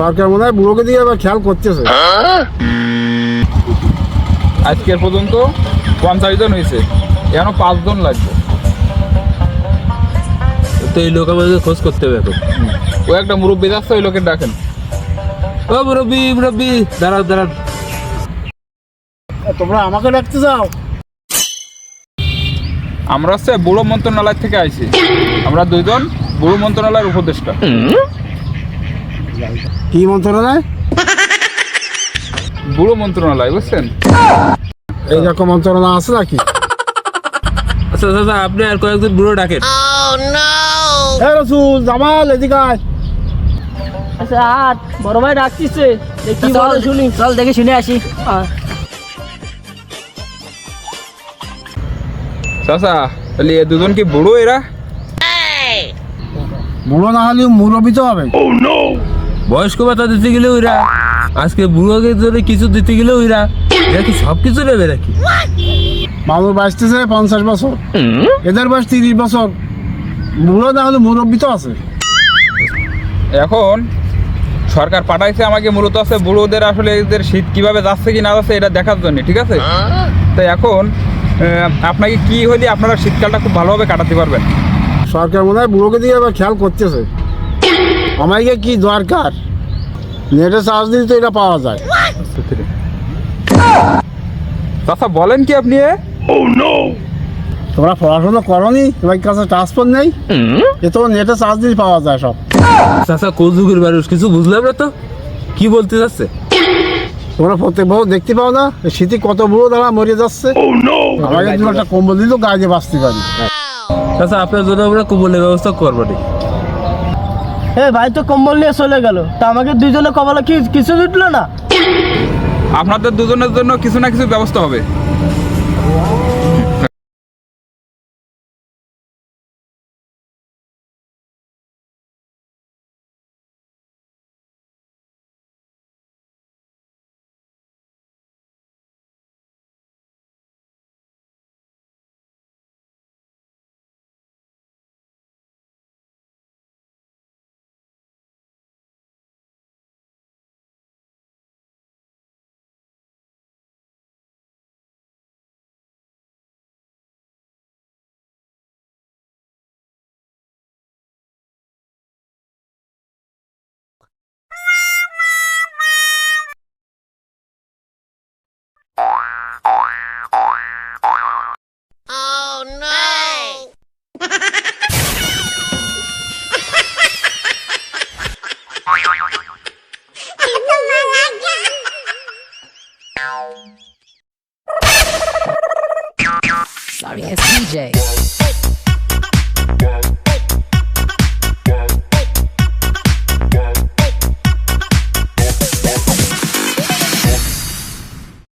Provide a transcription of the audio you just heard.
সরকার মনে হয় বুড়োকে দিয়ে এবার খেয়াল করতেছে। আজকের পর্যন্ত পঞ্চাশ জন হয়েছে। এখনও পাঁচজন লাগবে। তো এই লোক আমাদের খোঁজ করতে হবে এখন। ও একটা মুরব্বী যাচ্ছে ওই লোকের ডাকেন। ও মুরব্বি মুরব্বি দাঁড়ান দাঁড়ান তোমরা আমাকে ডাকতে যাও। আমরা হচ্ছে বুড়ো মন্ত্রণালয় থেকে আইছি। আমরা দুইজন বুড়ো মন্ত্রণালয়ের উপদেষ্টা। কি মন্ত্রণালয়? বুড়ো মন্ত্রণালয় বুঝছেন? এইরকম মন্ত্রণালয় আছে নাকি? আচ্ছা দাদা আপনি আর কয়েকজন বুড়ো ডাকেন। এ রসুল জামাল এদিকে আয়। আচ্ছা আর বড় ভাই ডাকতিছে। দেখি বলে শুনি। চল দেখে শুনে আসি। চাচা তাহলে এ দুজন কি বুড়ো এরা? বুড়ো না হলেও মুরব্বী তো হবে। বয়স্ক ভাতা দিতে গেলে ওইরা আজকে বুড়োকে ধরে কিছু দিতে গেলে ওইরা এরা কি সব কিছু নেবে নাকি? মামুর বাঁচতেছে পঞ্চাশ বছর এদের বয়স তিরিশ বছর বুড়ো না হলে মুরব্বী তো আছে। এখন সরকার পাঠাইছে আমাকে মূলত আছে বুড়োদের আসলে এদের শীত কীভাবে যাচ্ছে কি না যাচ্ছে এটা দেখার জন্য ঠিক আছে? তো এখন আপনাকে কি হলে আপনারা শীতকালটা খুব ভালোভাবে কাটাতে পারবেন। সরকার মনে হয় বুড়োকে দিয়ে এবার খেয়াল করতেছে। আমাকে কি দরকার? নেটে চার্জ দিলে তো এটা পাওয়া যায়। চাচা বলেন কি আপনি তোমরা পড়াশোনা করনি? তোমার কাছে ট্রান্সফার নেই? এ তো নেটে চার্জ দিলে পাওয়া যায় সব। চাচা কৌযুগের মানুষ? কিছু বুঝলাম না তো। কি বলতে যাচ্ছে? তোমরা প্রত্যেক বহু দেখতে পাও না? এই শীতে কত বুড়ো দাঁড়া মরে যাচ্ছে। আমাকে একটা কম্বল দিলেও গায়ে বাঁচতে পারি। চাচা আপনার জন্য আমরা কুমলের ব্যবস্থা করব নি। এ ভাই, তো কম্বল নিয়ে চলে গেল। তা আমাকে দুইজনে কপালে কি কিছু জুটলো না? আপনাদের দুজনের জন্য কিছু না কিছু ব্যবস্থা হবে। Sorry, it's DJ.